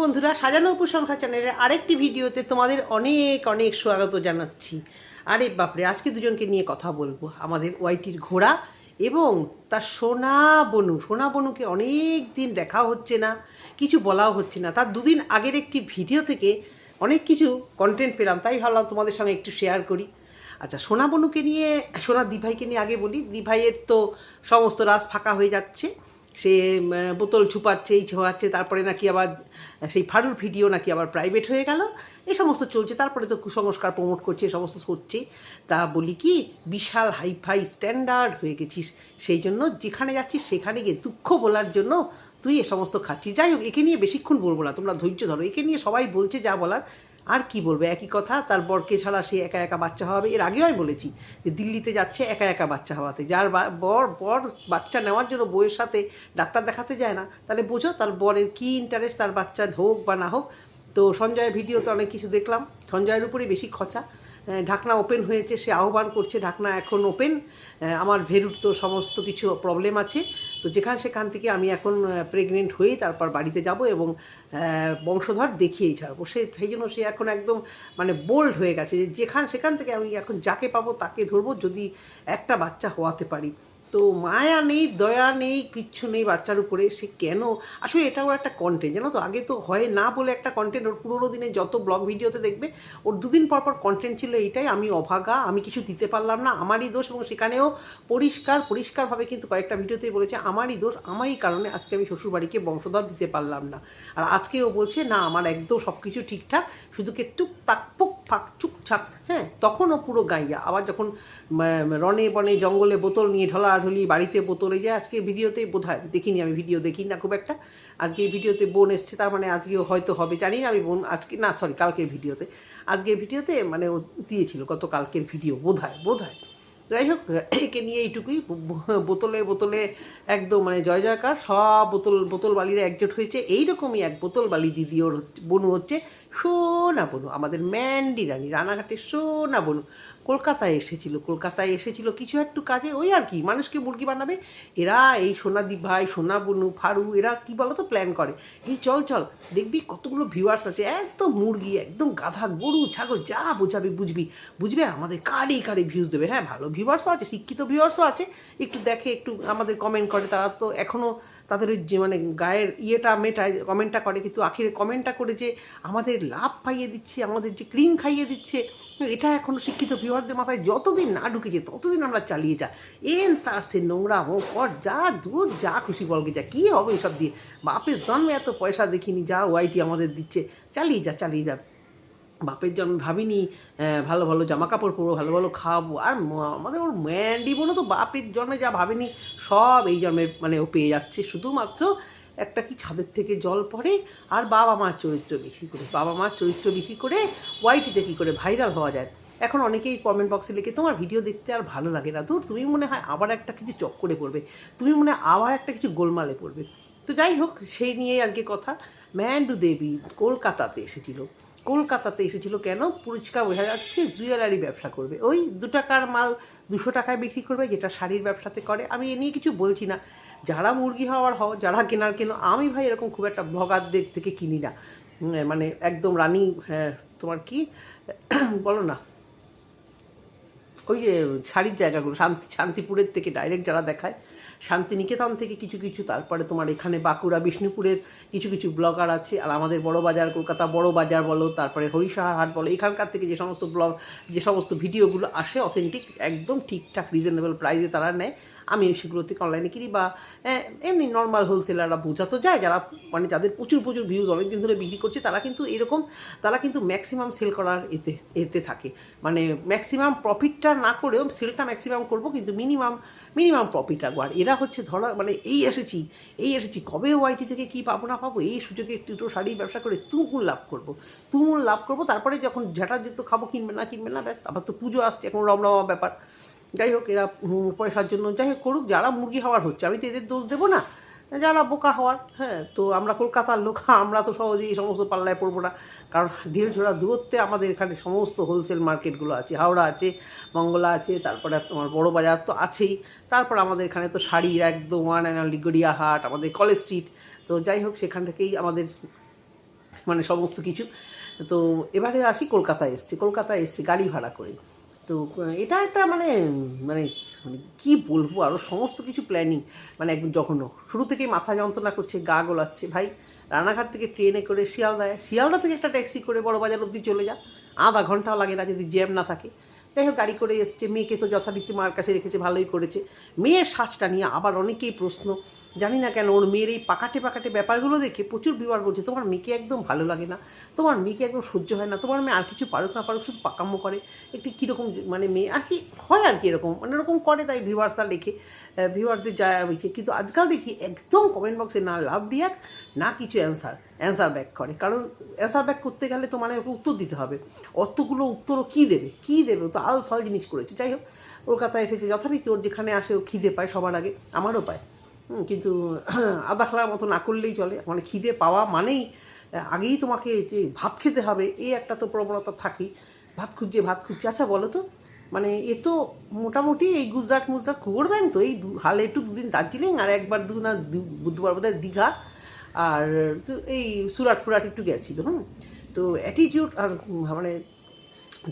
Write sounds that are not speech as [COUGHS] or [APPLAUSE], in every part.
বন্ধুরা, সাজানো উপসংখ্যা চ্যানেলের আরেকটি ভিডিওতে তোমাদের অনেক অনেক স্বাগত জানাচ্ছি। আরে বাপরে, আজকে দুজনকে নিয়ে কথা বলব। আমাদের ওয়াইটির ঘোড়া এবং তার সোনা বনু। সোনা বনুকে অনেক দিন দেখা হচ্ছে না, কিছু বলাও হচ্ছে না। তার দুদিন আগের একটি ভিডিও থেকে অনেক কিছু কন্টেন্ট পেলাম, তাই ভাবলাম তোমাদের সঙ্গে একটু শেয়ার করি। আচ্ছা সোনা বনুকে নিয়ে, সোনা দিভাইকে নিয়ে আগে বলি। দিভাইয়ের তো সমস্ত রাস ফাঁকা হয়ে যাচ্ছে। সে বোতল ছুপাচ্ছে, এই ছোঁয়াচ্ছে, তারপরে নাকি আবার সেই ফাড়ুর ভিডিও নাকি আবার প্রাইভেট হয়ে গেল। এই সমস্ত চলছে, তারপরে তো কুসংস্কার প্রমোট করছে এই সমস্ত হচ্ছে। তা বলি কি, বিশাল হাইফাই স্ট্যান্ডার্ড হয়ে গেছিস। সেই জন্য যেখানে যাচ্ছিস, সেখানে গিয়ে দুঃখ বলার জন্য তুই এ সমস্ত খাচ্ছিস। যাই হোক, একে নিয়ে বেশিক্ষণ বলব না, তোমরা ধৈর্য ধরো। একে নিয়ে সবাই বলছে যা বলার আর কি বলবে? একই কথা, তার বরকে ছাড়া সে একা একা বাচ্চা হওয়াবে। এর আগেও আমি বলেছি যে দিল্লিতে যাচ্ছে একা একা বাচ্চা হওয়াতে। যার বর বর বাচ্চা নেওয়ার জন্য বউয়ের সাথে ডাক্তার দেখাতে যায় না, তাহলে বোঝো তার বরের কী ইন্টারেস্ট তার বাচ্চা হোক বা না হোক। তো সঞ্জয়ের ভিডিওতে অনেক কিছু দেখলাম। সঞ্জয়ের উপরেই বেশি খচা। ঢাকনা ওপেন হয়েছে, সে আহ্বান করছে, ঢাকনা এখন ওপেন আমার ভেরুর তো সমস্ত কিছু প্রবলেম আছে। তো যেখান সেখান থেকে আমি এখন প্রেগনেন্ট হয়ে তারপর বাড়িতে যাব এবং বংশধর দেখিয়েই ছাড়বো। সে, সেই জন্য সে এখন একদম মানে বোল্ড হয়ে গেছে যে যেখান সেখান থেকে আমি এখন যাকে পাবো তাকে ধরবো যদি একটা বাচ্চা হওয়াতে পারি। তো মায়া নেই, দয়া নেই, কিচ্ছু নেই বাচ্চার উপরে, সে কেন? আসলে এটাও একটা কন্টেন্ট জানো তো? আগে তো হয় না বলে একটা কন্টেন্ট ওর পুরোনো দিনে যত ব্লগ ভিডিওতে দেখবে, ওর দুদিন পর পর কন্টেন্ট ছিল এইটাই, আমি অভাগা, আমি কিছু দিতে পারলাম না, আমারই দোষ এবং সেখানেও পরিষ্কার, পরিষ্কারভাবে কিন্তু কয়েকটা ভিডিওতেই বলেছে, আমারই দোষ, আমারই কারণে আজকে আমি শ্বশুরবাড়িকে বংশধর দিতে পারলাম না। আর আজকে ও বলছে, না, আমার একদম সব কিছু ঠিকঠাক শুধু কে টুক টাক পুক ফাক, চুক হ্যাঁ তখনও পুরো গাইয়া। আবার যখন রনে বনে জঙ্গলে বোতল নিয়ে ঢলাঢলি বাড়িতে বোতলে যায় আজকে ভিডিওতে বোধ হয় দেখিনি আমি, ভিডিও দেখি না খুব একটা। আজকে ভিডিওতে বোন এসছে, তার মানে আজকেও হয়তো হবে, জানি না আমি বোন আজকে, না সরি কালকের ভিডিওতে। আজকের ভিডিওতে মানে ও দিয়েছিল গত কালকের ভিডিও বোধ হয় বোধ হয় যাই হোক, একে নিয়ে এইটুকুই। বোতলে বোতলে একদম মানে জয় জয়কার, সব বোতল বোতল বালিরা একজোট হয়েছে। এইরকমই এক বোতল বালি দিদি ওর বনু হচ্ছে সোনা বনু, আমাদের ম্যান্ডি রানী, রানাঘাটের সোনা বনু। কলকাতায় এসেছিল কলকাতায় এসেছিল কিছু একটু কাজে, ওই আর কি, মানুষকে মুরগি বানাবে। এরা এই সোনাদি ভাই সোনা বনু, ফারু, এরা কি বলো তো প্ল্যান করে। এই চল চল, দেখবি কতগুলো ভিউয়ার্স আছে, একদম মুরগি, একদম গাধা, গরু, ছাগল, যা বোঝাবি, বুঝবি। বুঝবে? আমাদের কারে কারে ভিউজ দেবে। হ্যাঁ ভালো ভিউয়ার্সও আছে, শিক্ষিত ভিউয়ার্সও আছে। একটু দেখে, একটু আমাদের কমেন্ট করে। তারা তো এখনও তাদের ওই যে মানে গায়ের ইয়েটা মেটায় কমেন্টটা করে, কিন্তু আখিরে কমেন্টটা করে যে, আমাদের লাভ পাইয়ে দিচ্ছে, আমাদের যে ক্রিম খাইয়ে দিচ্ছে এটা এখনও শিক্ষিত ভিউয়ারদের মাথায় যতদিন না ঢুকেছে, ততদিন আমরা চালিয়ে যা। এন তার সে নোংরা হো কর যা দূর, যা খুশি বলকে যা, কী হবে এসব দিয়ে? বাপের জন্মে এত পয়সা দেখিনি, যা ওয়াইটি আমাদের দিচ্ছে, চালিয়ে যা চালিয়ে যা। বাপের জন্ম ভাবিনি ভালো ভালো জামা কাপড় পরবো, ভালো ভালো খাব, আর আমাদের ওর ম্যান্ডি বলে তো বাপের জন্মে যা ভাবেনি, সব এই জন্মে মানে ও পেয়ে যাচ্ছে। শুধুমাত্র একটা কি ছাদের থেকে জল পড়ে আর বাবা মার চরিত্র বিক্রি করে। বাবা মার চরিত্র বিক্রি করে ওয়াইটিতে কী করে ভাইরাল হওয়া যায়। এখন অনেকেই কমেন্ট বক্সে লিখে, তোমার ভিডিও দেখতে আর ভালো লাগে না। তো তুমি মনে হয় আবার একটা কিছু চক্করে পড়বে। তুমি মনে হয় আবার একটা কিছু গোলমালে পড়বে। তো যাই হোক, সেই নিয়েই আজকে কথা। ম্যান্ডু দেবী কলকাতাতে এসেছিল। কলকাতাতে এসেছিল কেন? পরিষ্কার বোঝা যাচ্ছে জুয়েলারি ব্যবসা করবে। ওই দু টাকার মাল দুশো টাকায় বিক্রি করবে, যেটা শাড়ির ব্যবসাতে করে। আমি এ নিয়ে কিছু বলছি না। যারা মুরগি হওয়ার হও যারা কেনার কেন আমি ভাই এরকম খুব একটা ব্লগারদের থেকে কিনি না। মানে একদম রানি হ্যাঁ, তোমার কি? [CLEARS THROAT] বলো না। ওই যে শাড়ির জায়গাগুলো শান্তি শান্তিপুরের থেকে ডাইরেক্ট যারা দেখায় শান্তিনিকেতন থেকে কিছু কিছু তারপরে তোমার এখানে বাঁকুড়া বিষ্ণুপুরের কিছু কিছু ব্লগার আছে আর আমাদের বড় বাজার কলকাতা বড় বাজার বলো তারপরে হরিশাহা হাট বলো এখানকার থেকে যে সমস্ত ব্লগ যে সমস্ত ভিডিওগুলো আসে অথেন্টিক একদম ঠিকঠাক রিজনেবল প্রাইসে তারা নেয়। আমি সেগুলো থেকে অনলাইনে কিনি বা এমনি নর্মাল হোলসেলাররা বোঝা তো যায় যারা মানে যাদের প্রচুর প্রচুর ভিউজ অনেকদিন ধরে বিক্রি করছে, তারা কিন্তু এরকম, তারা কিন্তু ম্যাক্সিমাম সেল করার এতে এতে থাকে। মানে ম্যাক্সিমাম প্রফিটটা না করেও সেলটা ম্যাক্সিমাম করব, কিন্তু মিনিমাম মিনিমাম প্রফিট রাখব। আর এরা হচ্ছে ধরা মানে এই এসেছি এই এসেছি, কবে ওয়াইটি থেকে কী পাবো না পাবো, এই সুযোগে একটু দুটো শাড়ি ব্যবসা করে তুমুল লাভ করব। তুমুল লাভ করব, তারপরে যখন ঝাঁটা যেত খাব, কিনবে না কিনবে না, ব্যাস, আবার তো পুজো আসছে, এখন রমরমা ব্যাপার। যাই হোক, এরা পয়সার জন্য যাই হোক করুক, যারা মুরগি হওয়ার হচ্ছে, আমি তো এদের দোষ দেবো না, যারা বোকা হওয়ার হ্যাঁ তো আমরা কলকাতার লোক, আমরা তো সহজেই এই সমস্ত পাল্লায় পড়ব না, কারণ ঢিলঝোড়া দূরত্বে আমাদের এখানে সমস্ত হোলসেল মার্কেটগুলো আছে, হাওড়া আছে, মঙ্গলা আছে, তারপরে তোমার বড় বাজার তো আছেই, তারপর আমাদের এখানে তো শাড়ির একদম ওয়ান অ্যান্ড অনলি আমাদের কলেজ স্ট্রিট তো যাই হোক, সেখান থেকেই আমাদের মানে সমস্ত কিছু, তো এবারে আসি কলকাতায় এসছি কলকাতায় এসছি গাড়ি ভাড়া করে। তো এটা একটা মানে মানে মানে কী বলব আরও সমস্ত কিছু প্ল্যানিং মানে একদম যখন শুরু থেকেই মাথা যন্ত্রণা করছে, গা গোলাচ্ছে। ভাই, রানাঘাট থেকে ট্রেনে করে শিয়ালদায় শিয়ালদা থেকে একটা ট্যাক্সি করে বড় বাজার অবধি চলে যা। আধা ঘন্টাও লাগে না যদি জ্যাম না থাকে। যাই হোক, গাড়ি করে এসছে। মেয়েকে তো যথারীতি মার কাছে রেখেছে, ভালোই করেছে। মেয়ের সাজটা নিয়ে আবার অনেকেই প্রশ্ন জানি না কেন ওর মেয়ের এই পাকাটে পাকাটে ব্যাপারগুলো দেখে প্রচুর বিবার বলছে, তোমার মেয়েকে একদম ভালো লাগে না, তোমার মেয়েকে একদম সহ্য হয় না, তোমার মেয়ে আর কিছু পারুক না পারুক, শুধু পাকাম্য করে। একটু কীরকম মানে মেয়ে আর কি, হয় আর কি এরকম মানে এরকম করে তাই ভিউয়ার্সরা লেখে ভিউয়ারদের যায় লিখে কিন্তু আজকাল দেখি একদম কমেন্ট বক্সে না লাভ রিয়াক্ট না কিছু অ্যান্সার অ্যান্সার ব্যাক করে। কারণ অ্যান্সার ব্যাক করতে গেলে তো মানে ওকে উত্তর দিতে হবে। অতগুলো উত্তরও কী দেবে? কী দেবে? তো আল ফাল জিনিস করেছে। যাই হোক, কলকাতায় এসেছে। যথারীতি ওর যেখানে আসে ও খিদে পায় সবার আগে, আমারও পায়। কিন্তু [CLEARS THROAT] আদা খেলার মতো না করলেই চলে। মানে খিদে পাওয়া মানেই আগেই তোমাকে যে ভাত খেতে হবে এই একটা তো প্রবণতা থাকেই। ভাত খুঁজছে ভাত খুঁজছে। আচ্ছা বলো তো মানে এ তো মোটামুটি এই গুজরাট মুজরাট করবেন তো? এই হালে একটু দুদিন দার্জিলিং আর একবার দু না বুধবার বোধহয় দীঘা আর এই সুরাট ফুরাট একটু গেছিল, হুম? তো অ্যাটিটিউড আর মানে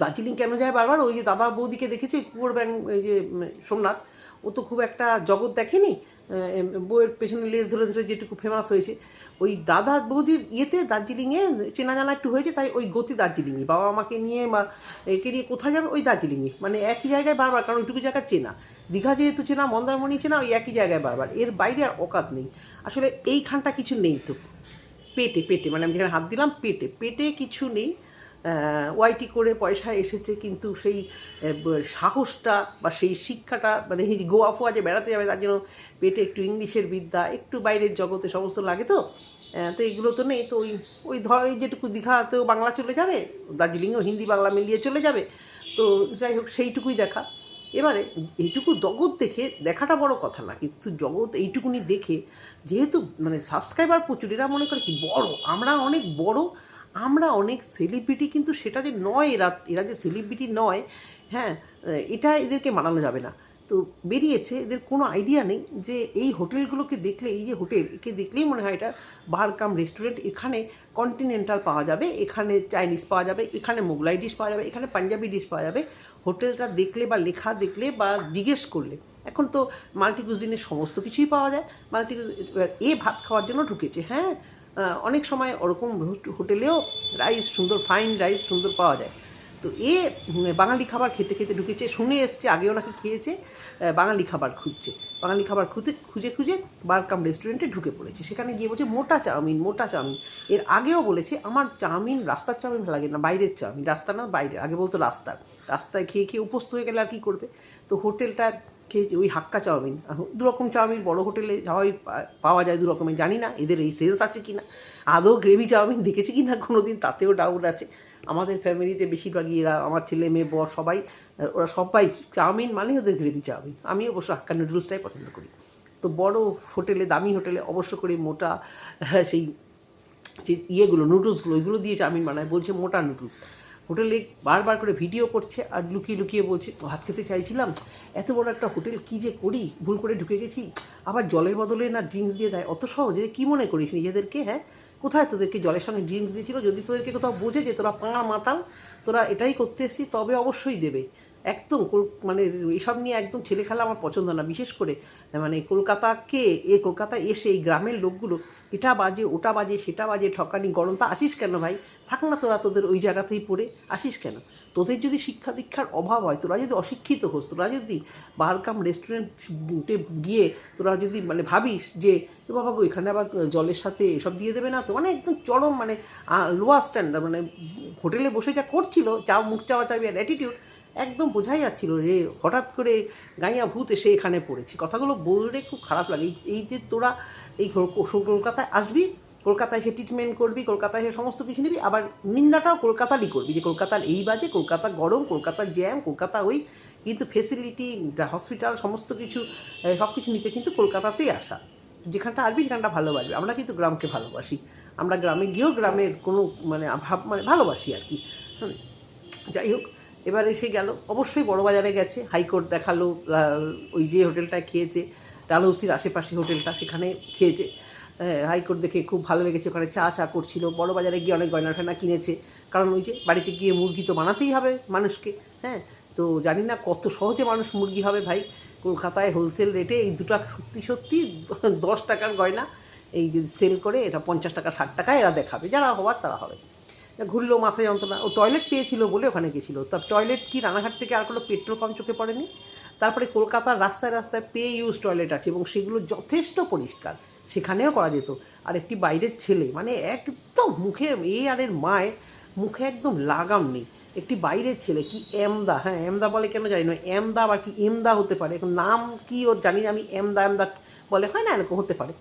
দার্জিলিং কেন যায় বারবার? ওই যে দাদা বৌদিকে দেখেছে, কুয়োর ব্যাং, এই যে সোমনাথ। ও তো খুব একটা জগৎ দেখেনি। আহ, বউয়ের পেছনে লেজ ধরে ধরে যেটুকু ফেমাস হয়েছে ওই দাদা বৌদির ইয়েতে দার্জিলিংয়ে চেনা জানা একটু হয়েছে তাই ওই গতি দার্জিলিংয়ে। বাবা আমাকে নিয়ে বা একে নিয়ে কোথায় যাবে ওই দার্জিলিংয়ে। মানে একই জায়গায় বারবার কারণ ওইটুকু জায়গা চেনা। দীঘা যেহেতু চেনা মন্দারমণি চেনা ওই একই জায়গায় বারবার। এর বাইরে আর অকাত নেই। আসলে এইখানটা কিছু নেই তো। পেটে পেটে মানে আমি যেখানে হাত দিলাম পেটে। পেটে কিছু নেই। ওয়াইটি করে পয়সা এসেছে, কিন্তু সেই সাহসটা বা সেই শিক্ষাটা মানে গোয়া ফোয়া যে বেড়াতে যাবে, তার জন্য পেটে একটু ইংলিশের বিদ্যা, একটু বাইরের জগতে সমস্ত লাগে তো? তো এগুলো তো নেই, তো ওই ওই ধর, ওই যেটুকু দীঘাতেও বাংলা চলে যাবে দার্জিলিংয়েও হিন্দি বাংলা মিলিয়ে চলে যাবে, তো যাই হোক, সেইটুকুই দেখা। এবারে এইটুকু জগৎ দেখে দেখাটা বড় কথা না, কিন্তু জগৎ এইটুকুনি দেখে, যেহেতু মানে সাবস্ক্রাইবার প্রচুর, এরা মনে করে কি বড়, আমরা অনেক বড় আমরা অনেক সেলিব্রিটি কিন্তু সেটা যে নয়, এরা এরা যে সেলিব্রিটি নয় হ্যাঁ এটা এদেরকে মানানো যাবে না। তো বেরিয়েছে, এদের কোনো আইডিয়া নেই যে এই হোটেলগুলোকে দেখলে, এই যে হোটেল একে দেখলেই মনে হয় এটা বার কাম রেস্টুরেন্ট এখানে কন্টিনেন্টাল পাওয়া যাবে, এখানে চাইনিজ পাওয়া যাবে, এখানে মোগলাই ডিশ পাওয়া যাবে, এখানে পাঞ্জাবি ডিশ পাওয়া যাবে। হোটেলটা দেখলে বা লেখা দেখলে বা জিজ্ঞেস করলে, এখন তো মাল্টি কুজিনের সমস্ত কিছুই পাওয়া যায়। মাল্টি এ ভাত খাওয়ার জন্য ঢুকেছে হ্যাঁ অনেক সময় ওরকম হোটেলেও রাইস সুন্দর, ফাইন রাইস সুন্দর পাওয়া যায়। তো এ বাঙালি খাবার খেতে খেতে ঢুকেছে, শুনে এসছে, আগেও নাকি খেয়েছে বাঙালি খাবার খুঁজছে। বাঙালি খাবার খুঁজে খুঁজে খুঁজে বারকাম রেস্টুরেন্টে ঢুকে পড়েছে। সেখানে গিয়ে বলছে, মোটা চাউমিন মোটা চাউমিন। এর আগেও বলেছে, আমার চাউমিন, রাস্তার চাউমিন ভালো লাগে না, বাইরের চাউমিন, রাস্তা না বাইরে আগে বলতো রাস্তার। রাস্তায় খেয়ে খেয়ে উপস্থ হয়ে গেলে আর কী করবে? তো হোটেলটা খেয়ে ওই হাক্কা চাউমিন। এখন দু রকম চাউমিন বড় হোটেলে যাওয়াই পাওয়া যায় দু রকমের জানি না এদের এই সেন্স আছে কি না আদৌ গ্রেভি চাউমিন দেখেছি কি না কোনো দিন তাতেও ডাউট আছে। আমাদের ফ্যামিলিতে বেশিরভাগই এরা, আমার ছেলে, মেয়ে, বর, সবাই ওরা সবাই চাউমিন মানেই ওদের গ্রেভি চাউমিন। আমি অবশ্য হাক্কা নুডলসটাই পছন্দ করি। তো বড় হোটেলে, দামি হোটেলে অবশ্য করে মোটা সেই, যে ইয়েগুলো নুডলসগুলো ওইগুলো দিয়ে চাউমিন বানায়, বলছে মোটা নুডলস হোটেলে বারবার করে ভিডিও করছে আর লুকিয়ে লুকিয়ে বলছে ভাত খেতে চাইছিলাম। এত বড় একটা হোটেল, কী যে করি? ভুল করে ঢুকে গেছি। আবার জলের বদলে না ড্রিঙ্কস দিয়ে দেয়? অত সহজে? কী মনে করিস নিজেদেরকে হ্যাঁ? কোথায় তোদেরকে জলের সঙ্গে ড্রিঙ্কস দিয়েছিল? যদি তোদেরকে কোথাও বোঝে যে তোরা পাঁড় মাতাল, তোরা এটাই করতে এসছিস, তবে অবশ্যই দেবে। একদম মানে এসব নিয়ে একদম ছেলে খেলা আমার পছন্দ না। বিশেষ করে মানে কলকাতাকে এ কলকাতায় এসে এই গ্রামের লোকগুলো, এটা বাজে, ওটা বাজে, সেটা বাজে, ঠকানি, গরম তা আসিস কেন ভাই? থাক না তোরা, তোদের ওই জায়গাতেই পড়ে আসিস কেন? তোদের যদি শিক্ষা দীক্ষার অভাব হয়, তোরা যদি অশিক্ষিত হোস, তোরা যদি বারকাম রেস্টুরেন্টে গিয়ে তোরা যদি মানে ভাবিস যে বাবা গো, এখানে আবার জলের সাথে এসব দিয়ে দেবে না তো? মানে একদম চরম মানে লোয়ার স্ট্যান্ডার্ড মানে হোটেলে বসে যা করছিল, চা, মুখ চাওয়া চাবি আর অ্যাটিটিউড একদম বোঝাই যাচ্ছিল যে, হঠাৎ করে গাইয়া ভূত এসে এখানে পড়েছি। কথাগুলো বললে খুব খারাপ লাগে। এই যে তোরা এই কলকাতায় আসবি কলকাতায় এসে ট্রিটমেন্ট করবি, কলকাতায় এসে সমস্ত কিছু নিবি, আবার নিন্দাটাও কলকাতারই করবি যে কলকাতার এই বাজে, কলকাতা গরম, কলকাতার জ্যাম কলকাতা ওই কিন্তু ফেসিলিটি হসপিটাল সমস্ত কিছু সব কিছু নিতে কিন্তু কলকাতাতেই আসা। যেখানটা আসবি, সেখানটা ভালোবাসবে আমরা কিন্তু গ্রামকে ভালোবাসি। আমরা গ্রামে গিয়েও গ্রামের কোনো মানে ভাব মানে ভালোবাসি আর কি। যাই হোক, এবার এসে গেল। অবশ্যই বড় বাজারে গেছে। হাইকোর্ট দেখাল ওই যে হোটেলটায় খেয়েছে, ডালহৌসির আশেপাশে হোটেলটা সেখানে খেয়েছে। হাইকোর্ট দেখে খুব ভালো লেগেছে। ওখানে চা চা করছিল। বড় বাজারে গিয়ে অনেক গয়না ফেনা কিনেছে। কারণ ওই যে বাড়িতে গিয়ে মুরগি তো বানাতেই হবে মানুষকে হ্যাঁ? তো জানি না কত সহজে মানুষ মুরগি হবে ভাই। কলকাতায় হোলসেল রেটে এই দুটা সত্যি সত্যি দশ টাকার গয়না এই যদি সেল করে এটা পঞ্চাশ টাকা, ষাট টাকা এরা দেখাবে। যারা হওয়ার তারা হবে। ঘুরলো মাথায় যন্ত্রণা। ও টয়লেট পেয়েছিল বলে ওখানে গেছিল। তা টয়লেট কি রানাঘাট থেকে আর কোনো পেট্রোল পাম্প চোখে পড়েনি? তারপরে কলকাতার রাস্তায় রাস্তায় পে ইউজ টয়লেট আছে এবং সেগুলো যথেষ্ট পরিষ্কার। সেখানেও করা যেত। আর একটি বাইরের ছেলে মানে একদম মুখে এ আর এর মায়ের মুখে একদম লাগাম নেই। একটি বাইরের ছেলে, কি এমদা? হ্যাঁ এমদা বলে কেন জানি না। এমদা বা কি এমদা হতে পারে। এখন নাম কি ওর জানি না, আমি এমদা এমদা বলে হয় না এরকম হতে পারে।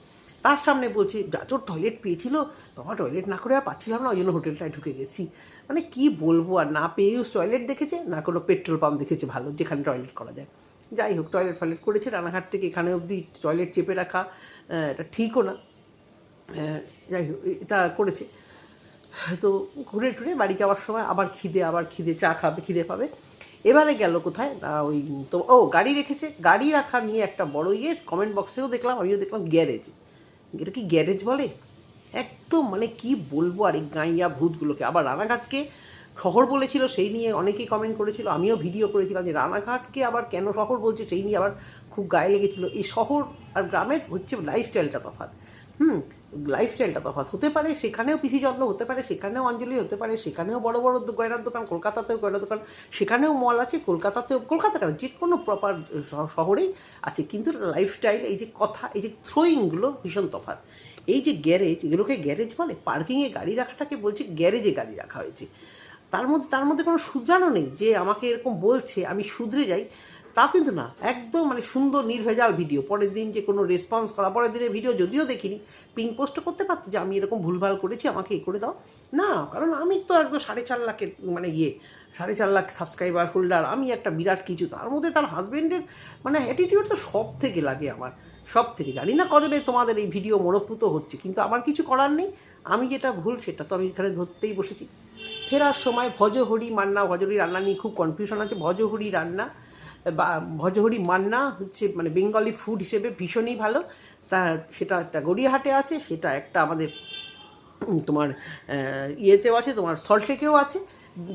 তার সামনে বলছি, যা তোর টয়লেট পেয়েছিল বাবা টয়লেট না করে আর পাচ্ছিলাম না, ওই জন্য হোটেলটায় ঢুকে গেছি। মানে কি বলব, আর না পেয়েও টয়লেট দেখেছে, না কোনো পেট্রোল পাম্প দেখেছে ভালো, যেখানে টয়লেট করা যায়। যাই হোক টয়লেট ফয়লেট করেছে, রানাঘাট থেকে এখানে অবধি টয়লেট চেপে রাখা। এটা ঠিকও না। যাই হোক, এটা করেছে। তো ঘুরে টুরে বাড়ি যাওয়ার সময় আবার খিদে আবার খিদে, চা খাবে, খিদে পাবে। এবারে গেল কোথায়? না, ওই তো, ও, গাড়ি রেখেছে। গাড়ি রাখা নিয়ে একটা বড় ইয়ে কমেন্ট বক্সেও দেখলাম, আমিও দেখলাম গ্যারেজ এটা কি গ্যারেজ বলে? একদম মানে কি বলব আর এই গাইয়া ভূতগুলোকে। আবার রানাঘাটকে শহর বলেছিল, সেই নিয়ে অনেকেই কমেন্ট করেছিল। আমিও ভিডিও করেছিলাম যে রানাঘাটকে আবার কেন শহর বলছে, সেই নিয়ে আবার খুব গায়ে লেগেছিল। এই শহর আর গ্রামের হচ্ছে লাইফস্টাইলটা তফাৎ। হুম লাইফস্টাইলটা তফাৎ। হতে পারে সেখানেও পিসি যত্ন হতে পারে সেখানেও অঞ্জলি, হতে পারে সেখানেও বড় বড় গয়নার দোকান, কলকাতাতেও গয়নার দোকান, সেখানেও মল আছে, কলকাতাতেও কলকাতা কেন যে কোনো প্রপার শহরেই আছে। কিন্তু লাইফস্টাইল এই যে কথা, এই যে থ্রোয়িংগুলো ভীষণ তফাৎ। এই যে গ্যারেজ এগুলোকে গ্যারেজ বলে? পার্কিংয়ে গাড়ি রাখাটাকে বলছে গ্যারেজে গাড়ি রাখা হয়েছে। তার মধ্যে তার মধ্যে কোনো শুধরানো নেই যে আমাকে এরকম বলছে, আমি শুধরে যাই। তা কিন্তু না, একদম মানে সুন্দর নির্ভেজাল ভিডিও পরের দিন যে কোনো রেসপন্স করা, পরের দিনের ভিডিও যদিও দেখিনি পিং পোস্ট করতে পারতো যে আমি এরকম ভুলভাল করেছি, আমাকে এ করে দাও। না, কারণ আমি তো একদম সাড়ে চার লাখের মানে ইয়ে সাড়ে চার লাখ সাবস্ক্রাইবার হোল্ডার আমি একটা বিরাট কিছু, তার মধ্যে তার হাজব্যান্ডের মানে অ্যাটিটিউড তো সব থেকে লাগে আমার সব থেকে জানি না কবে তোমাদের এই ভিডিও মনোপুত হচ্ছে, কিন্তু আমার কিছু করার নেই। আমি যেটা ভুল, সেটা তো আমি এখানে ধরতেই বসেছি। ফেরার সময় ভজহরি মান্না, ভজহরি রান্না নিয়ে খুব কনফিউশন আছে। ভজহরি রান্না ভজহরি মান্না হচ্ছে মানে বেঙ্গলি ফুড হিসেবে ভীষণই ভালো। তা সেটা একটা গড়িয়াহাটে আছে, সেটা একটা আমাদের তোমার ইয়েতেও আছে, তোমার সল্টলেকেও আছে।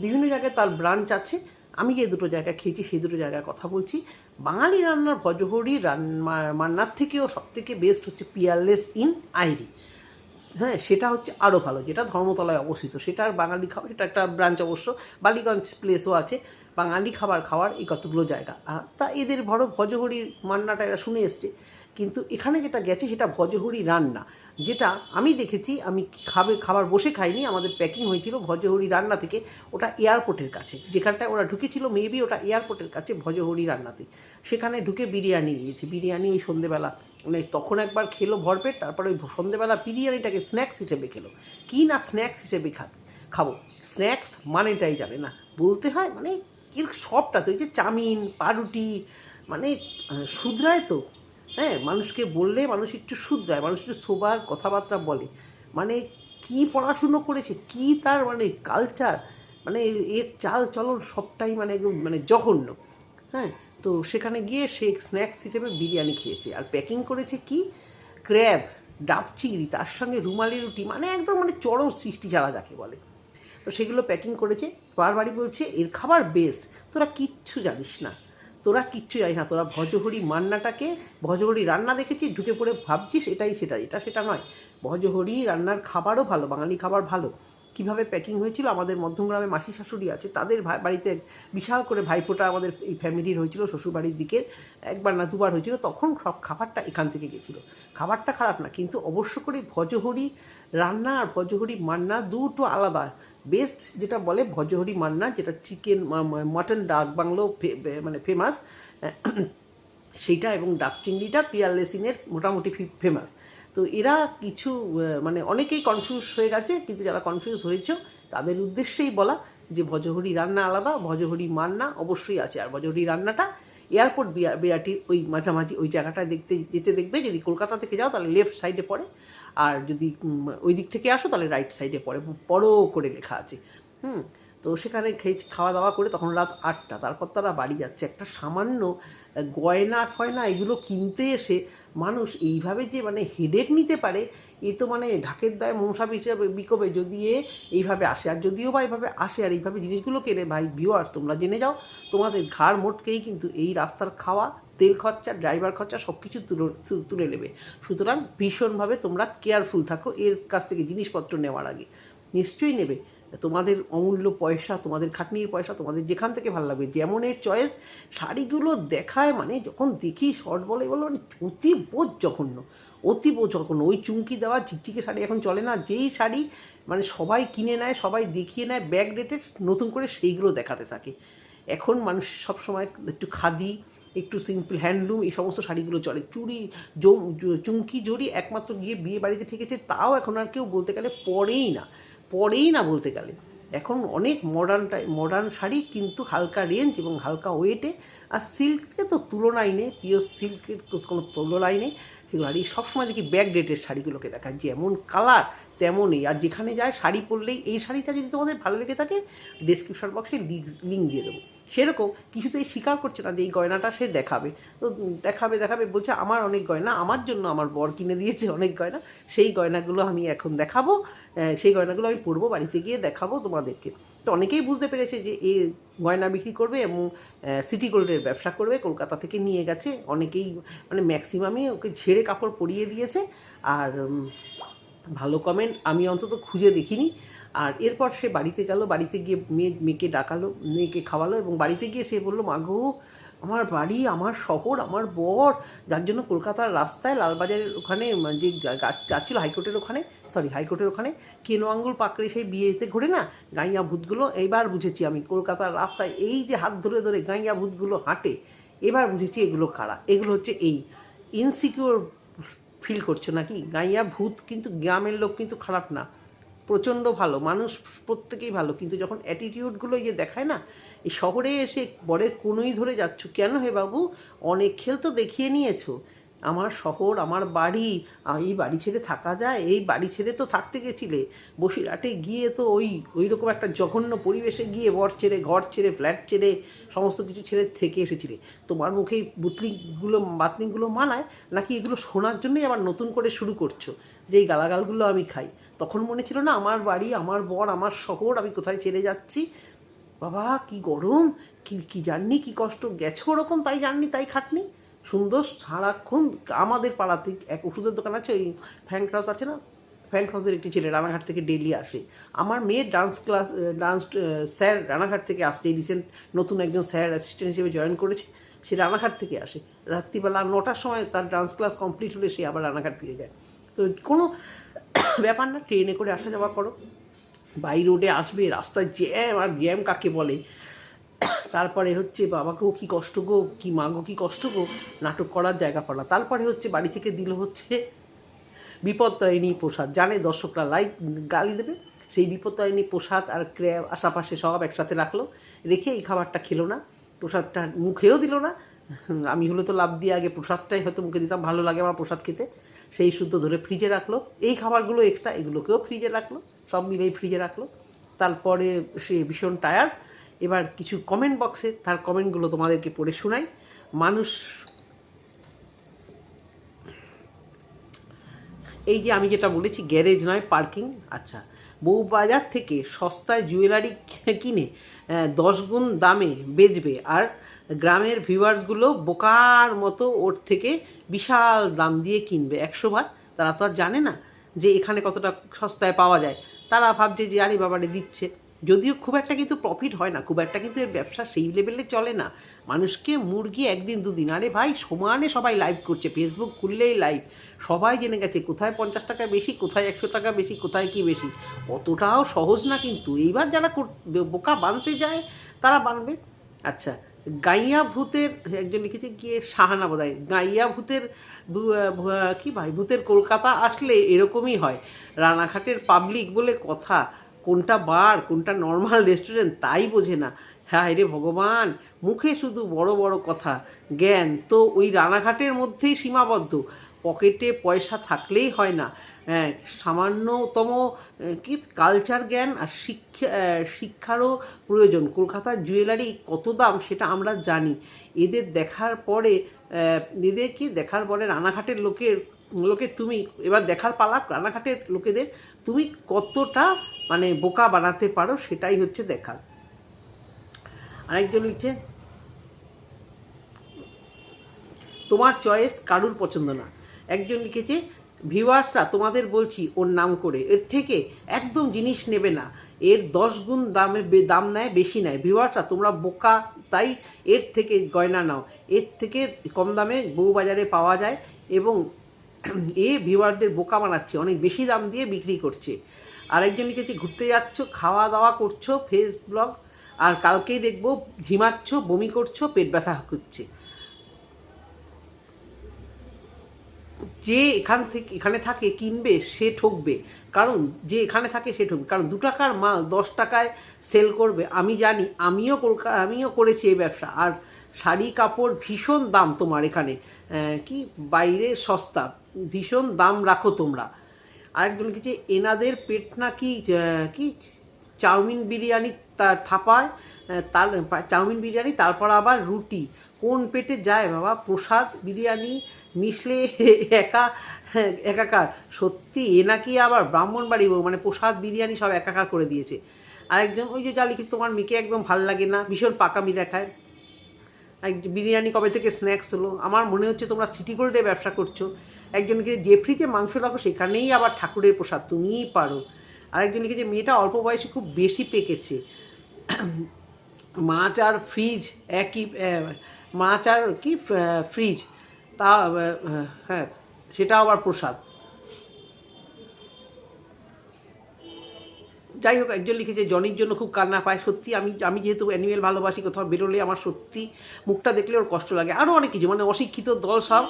বিভিন্ন জায়গায় তার ব্রাঞ্চ আছে। আমি যে দুটো জায়গায় খেয়েছি, সেই দুটো জায়গার কথা বলছি। বাঙালি রান্নার ভজহরি মান্নার থেকেও সবথেকে বেস্ট হচ্ছে পিয়ারলেস ইন আইরি হ্যাঁ সেটা হচ্ছে আরও ভালো, যেটা ধর্মতলায় অবস্থিত। সেটা আর বাঙালি খাবার, এটা একটা ব্রাঞ্চ অবশ্য। বালিগঞ্জ প্লেসও আছে। বাঙালি খাবার খাওয়ার এই কতগুলো জায়গা। তা এদের বড় ভজহরির মান্নাটা এরা শুনে এসছে। কিন্তু এখানে যেটা গেছে সেটা ভজহরি রান্না। যেটা আমি দেখেছি, আমি খাবে, খাবার বসে খাইনি, আমাদের প্যাকিং হয়েছিল ভজহরি রান্না থেকে, ওটা এয়ারপোর্টের কাছে। যেখানটায় ওরা ঢুকেছিল মেবি ওটা এয়ারপোর্টের কাছে ভজহরি রান্নাতে। সেখানে ঢুকে বিরিয়ানি নিয়েছে। বিরিয়ানি ওই সন্ধেবেলা মানে তখন একবার খেলো ভরপেট, তারপরে ওই সন্ধেবেলা বিরিয়ানিটাকে স্ন্যাক্স হিসেবে খেলো। কি না স্ন্যাক্স হিসেবে খা, খাব? স্ন্যাক্স মানেটাই জানে না। বলতে হয় মানে এর সবটা তো এই যে চাউমিন, পাউরুটি মানে শুধরায় তো। হ্যাঁ মানুষকে বললে মানুষ একটু শুধরায়, মানুষ একটু সোবার কথাবার্তা বলে। মানে কি পড়াশুনো করেছে, কি তার মানে কালচার মানে এর- চাল চলন সবটাই মানে একদম মানে জঘন্য। হ্যাঁ তো সেখানে গিয়ে সে স্ন্যাক্স হিসেবে বিরিয়ানি খেয়েছে। আর প্যাকিং করেছে কি? ক্র্যাব ডাব চিংড়ি, তার সঙ্গে রুমালি রুটি মানে একদম মানে চরম সৃষ্টি চালা যাকে বলে। তো সেগুলো প্যাকিং করেছে। বারবারই বলছে, এর খাবার বেস্ট তোরা কিচ্ছু জানিস না। তোরা কিচ্ছু জানিস না। তোরা ভজহরি মান্নাটাকে, ভজহরি রান্না দেখেছিস, ঢুকে পড়ে ভাবছিস এটাই সেটা। এটা সেটা নয়। ভজহরি রান্নার খাবারও ভালো, বাঙালি খাবার ভালো। কীভাবে প্যাকিং হয়েছিল? আমাদের মধ্যমগ্রামে মাসি শাশুড়ি আছে, তাদের বাড়িতে বিশাল করে ভাইফোঁটা আমাদের এই ফ্যামিলির হয়েছিল, শ্বশুরবাড়ির দিকে একবার না দুবার হয়েছিল, তখন সব খাবারটা এখান থেকে গেছিল। খাবারটা খারাপ না, কিন্তু অবশ্য করে ভজহরি রান্না আর ভজহরি মান্না দুটো আলাদা। বেস্ট যেটা বলে ভজহরি মান্না, যেটা চিকেন মাটন ডাক বাংলো মানে ফেমাস [COUGHS] সেইটা এবং ডাক চিংড়িটা পিয়ারলেসিনের মোটামুটি ফেমাস তো এরা কিছু মানে অনেকেই কনফিউজ হয়ে গেছে, কিন্তু যারা কনফিউজ হয়েছে, তাদের উদ্দেশ্যেই বলা যে ভজহরি রান্না আলাদা, ভজহরি মান্না অবশ্যই আছে। আর ভজহরি রান্নাটা এয়ারপোর্ট বিরাটির ওই মাঝামাঝি ওই জায়গাটায় দেখতে, যেতে দেখবে যদি কলকাতা থেকে যাও তাহলে লেফট সাইডে পড়ে। আর যদি ওই দিক থেকে আসো তাহলে রাইট সাইডে পড়ে। বড় করে লেখা আছে। হুম, তো সেখানে খেয়ে, খাওয়া দাওয়া করে তখন রাত আটটা, তারপর তারা বাড়ি যাচ্ছে। একটা সামান্য গয়না ফয়না এগুলো কিনতে এসে মানুষ এইভাবে যে মানে হেডেক নিতে পারে, এ তো মানে ঢাকের দায় মনসা হিসাবে বিকোবে। যদি এ এইভাবে আসে, আর যদিও বা এইভাবে আসে, আর এইভাবে জিনিসগুলো কেনে, ভাই ভিউয়ার্স তোমরা জেনে যাও, তোমাদের ঘাড় মোটকেই কিন্তু এই রাস্তার খাওয়া, তেল খরচা ড্রাইভার খরচা সব কিছু তুলে তুলে নেবে। সুতরাং ভীষণভাবে তোমরা কেয়ারফুল থাকো এর কাছ থেকে জিনিসপত্র নেওয়ার আগে। নিশ্চয়ই নেবে। তোমাদের অমূল্য পয়সা, তোমাদের খাটনির পয়সা, তোমাদের যেখান থেকে ভালো লাগবে যেমন এর চয়েস শাড়িগুলো দেখায় মানে যখন দেখি শর্ট বলে, বলো মানে অতি জঘন্য অতি বোধ জঘন্য। ওই চুমকি দেওয়া চিকচিকে শাড়ি এখন চলে না, যেই শাড়ি মানে সবাই কিনে নেয়, সবাই দেখিয়ে নেয় ব্যাক ডেটেড নতুন করে সেইগুলো দেখাতে থাকে। এখন মানুষ সবসময় একটু খাদি, একটু সিম্পল হ্যান্ডলুম এই সমস্ত শাড়িগুলো চলে। চুড়ি চুমকি জড়ি একমাত্র গিয়ে বিয়ে বাড়িতে ঠেকেছে, তাও এখন আর কেউ বলতে গেলে পরেই না। পরেই না বলতে গেলে। এখন অনেক মডার্ন মডার্ন শাড়ি কিন্তু হালকা রেঞ্জ এবং হালকা ওয়েটে আর সিল্কে তো তুলনাই নেই পিওর সিল্কের কোনো তুলনাই নেই। সেগুলো আর এই সবসময় দেখি ব্যাক ডেটের শাড়িগুলোকে দেখায়, যেমন কালার তেমনই। আর যেখানে যায় শাড়ি পরলেই এই শাড়িটা যদি তোমাদের ভালো লেগে থাকে ডিসক্রিপশন বক্সে লিঙ্ক দিয়ে দেবো। সেরকম কিছুতেই স্বীকার করছে না যে এই গয়নাটা সে দেখাবে। তো দেখাবে দেখাবে, বলছে, আমার অনেক গয়না, আমার জন্য আমার বর কিনে দিয়েছে অনেক গয়না, সেই গয়নাগুলো আমি এখন দেখাবো সেই গয়নাগুলো আমি পরবো, বাড়িতে গিয়ে দেখাবো তোমাদেরকে। তো অনেকেই বুঝতে পেরেছে যে এ গয়না বিক্রি করবে এবং সিটি গোল্ডের ব্যবসা করবে, কলকাতা থেকে নিয়ে গেছে। অনেকেই মানে ম্যাক্সিমামই ওকে ঝেড়ে কাপড় পরিয়ে দিয়েছে। আর ভালো কমেন্ট আমি অন্তত খুঁজে দেখিনি। আর এরপর সে বাড়িতে গেল, বাড়িতে গিয়ে মেয়ে, মেয়েকে ডাকালো, মেয়েকে খাওয়ালো এবং বাড়িতে গিয়ে সে বলল মাগো আমার বাড়ি, আমার শহর, আমার বর, যার জন্য কলকাতার রাস্তায় লালবাজারের ওখানে যে যাচ্ছিল হাইকোর্টের ওখানে সরি হাইকোর্টের ওখানে কেনো আঙ্গুল পাকড়ে সেই বিয়েতে ঘুরে না, গাইয়া ভূতগুলো, এইবার বুঝেছি আমি, কলকাতার রাস্তায় এই যে হাত ধরে ধরে গাইয়া ভূতগুলো হাঁটে, এবার বুঝেছি এগুলো কারা, এগুলো হচ্ছে এই ইনসিকিউর ফিল করছ নাকি, গাইয়া ভূত কিন্তু, গ্রামের লোক কিন্তু খারাপ না প্রচণ্ড ভালো, মানুষ প্রত্যেকেই ভালো, কিন্তু যখন অ্যাটিটিউডগুলো ইয়ে দেখায় না, এই শহরে এসে বরের কোনোই ধরে যাচ্ছ, কেন হে বাবু? অনেক খেল তো দেখিয়ে নিয়েছো। আমার শহর, আমার বাড়ি এই বাড়ি ছেড়ে থাকা যায়, এই বাড়ি ছেড়ে তো থাকতে গেছিলে। বসিরহাটে গিয়ে তো ওই ওই রকম একটা জঘন্য পরিবেশে গিয়ে বর ছেড়ে, ঘর ছেড়ে ফ্ল্যাট ছেড়ে, সমস্ত কিছু ছেড়ে থেকে এসেছিলে। তোমার মুখে বুতলিগুলো, বাতলিগুলো মানায়, নাকি এগুলো শোনার জন্যই আবার নতুন করে শুরু করছ? যে এই গালাগালগুলো আমি খাই। তখন মনে ছিল না, আমার বাড়ি, আমার বর, আমার শহর, আমি কোথায় ছেড়ে যাচ্ছি। বাবা, কি গরম, কি কি জাননি, কি কষ্ট, গেছো ওরকম, তাই জাননি, তাই খাটনি। সুন্দর, সারাক্ষণ আমাদের পাড়াতে, এক ওষুধের দোকান আছে, ওই ফ্যান ক্রাউস আছে না? ফ্যান ক্রাউসের একটি ছেলে রানাঘাট থেকে ডেলি আসে। আমার মেয়ের dance class dance sir Ranaghat থেকে আসছে রিসেন্ট নতুন একজন স্যার অ্যাসিস্ট্যান্ট হিসেবে জয়েন করেছে, সে রানাঘাট থেকে আসে। রাত্রিবেলা নটার সময় তার ডান্স ক্লাস কমপ্লিট হলে সে আবার রানাঘাট ফিরে যায়। তো কোনো ব্যাপার না, ট্রেনে করে আসা যাওয়া করো। বাই রোডে আসবে, রাস্তায় জ্যাম আর জ্যাম কাকে বলে? তারপরে হচ্ছে বাবাকেও কি কষ্ট গো, কি মাগো কি কষ্ট গো, নাটক করার জায়গা পালা। তারপরে হচ্ছে বাড়ি থেকে দিল হচ্ছে বিপত্তারিণী প্রসাদ। জানে দর্শকরা, লাইক গালি দেবে। সেই বিপত্তারিণী প্রসাদ আর ক্র্যাব আশাপাশে সব একসাথে রাখল। রেখে এই খাবারটা খেলো না। প্রসাদটা মুখেও দিল না। [LAUGHS] আমি হলে তো লাভ দিয়ে আগে প্রসাদটাই হয়তো মুখে দিতাম, ভালো লাগে আমার প্রসাদ খেতে। সেই শুদ্ধ ধরে ফ্রিজে রাখল। এই খাবারগুলো এক্সট্রা এগুলোকেও ফ্রিজে রাখল। সব মিলেই ফ্রিজে রাখল। তারপরে সে ভীষণ টায়ার্ড এবার কিছু কমেন্ট বক্সে তার কমেন্টগুলো তোমাদেরকে পড়ে শোনাই। মানুষ, এই যে আমি যেটা বলেছি গ্যারেজ নয় পার্কিং আচ্ছা বউবাজার থেকে সস্তায় জুয়েলারি কিনে দশ গুণ দামে বেচবে। আর গ্রামের ভিউয়ার্সগুলো বোকার মতো ওর থেকে বিশাল দাম দিয়ে কিনবে একশো বার তারা তো আর জানে না যে এখানে কতটা সস্তায় পাওয়া যায়। তারা ভাবছে যে, আরে বাবারে দিচ্ছে। যদিও খুব একটা কিন্তু প্রফিট হয় না, খুব একটা কিন্তু এর ব্যবসা সেই লেভেলে চলে না। মানুষকে মুরগি একদিন দুদিন, আরে ভাই, সমানে সবাই লাইভ করছে ফেসবুক খুললেই লাইভ সবাই জেনে গেছে, কোথায় পঞ্চাশ টাকা বেশি, কোথায় একশো টাকা বেশি, কোথায় কি বেশি? অতটাও সহজ না কিন্তু। এইবার যারা বোকা বানতে যায়, তারা বানবে। আচ্ছা গাইয়া ভূতের, একজন লিখেছে গিয়ে সাহানা বোধ হয় গাইয়া ভূতের কি ভাই, ভূতের কলকাতা আসলে এরকমই হয়। রানাঘাটের পাবলিক বলে কথা, কোনটা বার, কোনটা নর্মাল রেস্টুরেন্ট তাই বোঝে না। হ্যাঁ রে ভগবান, মুখে শুধু বড় বড় কথা, জ্ঞান। তো ওই রানাঘাটের মধ্যেই সীমাবদ্ধ। পকেটে পয়সা থাকলেই হয় না। সামান্যতম কি কালচার জ্ঞান আর শিক্ষা শিক্ষারও প্রয়োজন। কলকাতার জুয়েলারি কত দাম সেটা আমরা জানি। এদের দেখার পরে এদের কি দেখার পরে রানাঘাটের লোকের, লোকে তুমি, এবার দেখার পালা রানাঘাটের লোকেদের, তুমি কতটা মানে বোকা বানাতে পারো সেটাই হচ্ছে দেখার। আরেকজন লিখছে, তোমার চয়েস কারুর পছন্দ না। একজন লিখেছে ভিউয়ার্সরা তোমাদের বলছি ওর নাম করে। এর থেকে একদম জিনিস নেবে না। এর দশ গুণ দামে দাম নেয়, বেশি নেয়। ভিউয়ার্সরা তোমরা বোকা, তাই এর থেকে গয়না নাও। এর থেকে কম দামে বউবাজারে পাওয়া যায় এবং [CLEARS THROAT] এ ভিউয়ারদের বোকা বানাচ্ছে, অনেক বেশি দাম দিয়ে বিক্রি করছে। আরেকজন লিখেছে, ঘুরতে যাচ্ছ খাওয়া দাওয়া করছ ফেস ব্লগ আর কালকেই দেখব, ঝিমাচ্ছ, বমি করছ, পেট ব্যথা করছে। যে এখান থেকে এখানে থাকে কিনবে, সে ঠকবে। কারণ যে এখানে থাকে, সে ঠকবে। কারণ দু টাকার মাল দশ টাকায় সেল করবে। আমি জানি, আমিও আমিও করেছি এই ব্যবসা। আর শাড়ি, কাপড় ভীষণ দাম তোমার এখানে। কি? বাইরে সস্তা। ভীষণ দাম রাখো তোমরা। আরেকজন কিছু এনাদের পেট নাকি কি? চাউমিন বিরিয়ানি তার থাপায় তার চাউমিন বিরিয়ানি, তারপর আবার রুটি। কোন পেটে যায় বাবা? প্রসাদ, বিরিয়ানি মিশলে একা, একাকার। সত্যি, এ নাকি আবার ব্রাহ্মণ বাড়ি মানে প্রসাদ, বিরিয়ানি সব একাকার করে দিয়েছে। আরেকজন, ওই যে যা লিখি তোমার মেয়েকে একদম ভালো লাগে না, ভীষণ পাকামি দেখায়। এক বিরিয়ানি কবে থেকে স্ন্যাক্স হলো? আমার মনে হচ্ছে তোমরা সিটি গোল্ডে ব্যবসা করছ। একজনকে জেফ্রিতে মাংস রাখো, সেখানেই আবার ঠাকুরের প্রসাদ, তুমিই পারো। আরেকজনকে যে মেয়েটা অল্প বয়সে খুব বেশি পেকেছে। মাছ আর ফ্রিজ একই মাছ আর কি ফ্রিজ তা হ্যাঁ সেটা আবার প্রসাদ। যাই হোক, একজন লিখেছে, জনির জন্য খুব কান্না পায়। সত্যি, আমি আমি যেহেতু অ্যানিমেল ভালোবাসি, কোথাও বেরোলে আমার সত্যি মুখটা দেখলে ওর কষ্ট লাগে। আরও অনেক কিছু মানে অশিক্ষিত দল সব।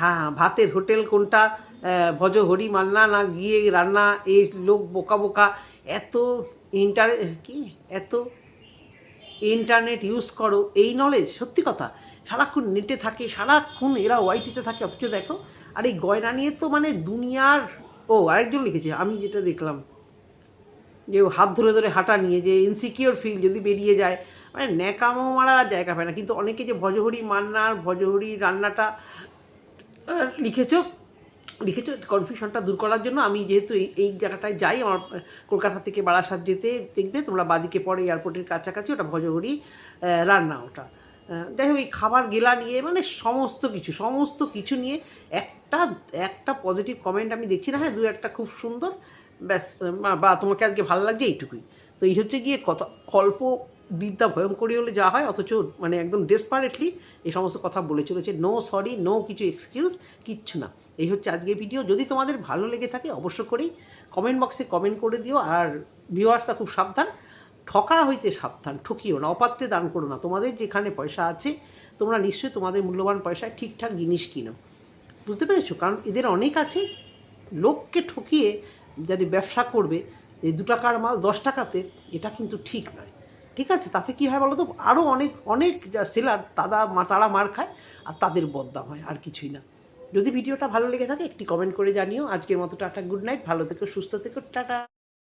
হ্যাঁ ভাতের হোটেল কোনটা? ভজ হরি মান্না না গিয়ে রান্না এই লোক বোকা বোকা। এত ইন্টার কি? এত ইন্টারনেট ইউজ করো, এই নলেজ সত্যি কথা। সারাক্ষণ নেটে থাকে, সারাক্ষণ এরা ওয়াইটিতে থাকে অথচ দেখো। আর এই গয়না নিয়ে তো মানে দুনিয়ার, ও, আরেকজন লিখেছে, আমি যেটা দেখলাম। যে হাত ধরে ধরে হাঁটা নিয়ে, যে ইনসিকিওর ফিল যদি বেরিয়ে যায় মানে ন্যাকামো আর জায়গা পায় না। কিন্তু অনেকে যে ভজহরি মান্নার, ভজহরি রান্নাটা লিখেছো লিখেছো কনফিউশনটা দূর করার জন্য আমি যেহেতু এই এই জায়গাটায় যাই, আমার, কলকাতা থেকে বারাসাত যেতে দেখবে, তোমরা বাদিকে পরে এয়ারপোর্টের কাছাকাছি, ওটা ভজহরি রান্না ওটা। যাই হোক খাবার গেলা নিয়ে মানে সমস্ত কিছু সমস্ত কিছু নিয়ে একটা একটা পজিটিভ কমেন্ট আমি দেখছি না হ্যাঁ দু একটা খুব সুন্দর, ব্যাস, বা তোমাকে আজকে ভালো লাগছে এইটুকুই। তো এই হচ্ছে গিয়ে কত অল্প বিদ্যা ভয়ঙ্করী হলে যা হয়, অথচ মানে একদম ডেসপারেটলি এই সমস্ত কথা বলে চলেছে নো সরি নো কিছু এক্সকিউজ কিচ্ছু না। এই হচ্ছে আজকের ভিডিও যদি তোমাদের ভালো লেগে থাকে, অবশ্য করেই কমেন্ট বক্সে কমেন্ট করে দিও। আর ভিউয়ার্সরা খুব সাবধান, ঠকা হইতে সাবধান, ঠকিও না, অপাত্রে দান করো না। তোমাদের যেখানে পয়সা আছে, তোমরা নিশ্চয়ই তোমাদের মূল্যবান পয়সায় ঠিকঠাক জিনিস কিনো। বুঝতে পেরেছ? কারণ এদের অনেক আছে, লোককে ঠকিয়ে যদি ব্যবসা করবে, এই দু টাকার মাল দশ টাকাতে, এটা কিন্তু ঠিক নয়। ঠিক আছে, তাতে কী হয় বলো তো আরও অনেক অনেক সেলার তারা তারা মার খায়, আর তাদের বদনাম হয়, আর কিছুই না। যদি ভিডিওটা ভালো লেগে থাকে, একটি কমেন্ট করে জানিও। আজকের মতো টাটা গুড নাইট ভালো থেকো, সুস্থ থেকো, টাটা।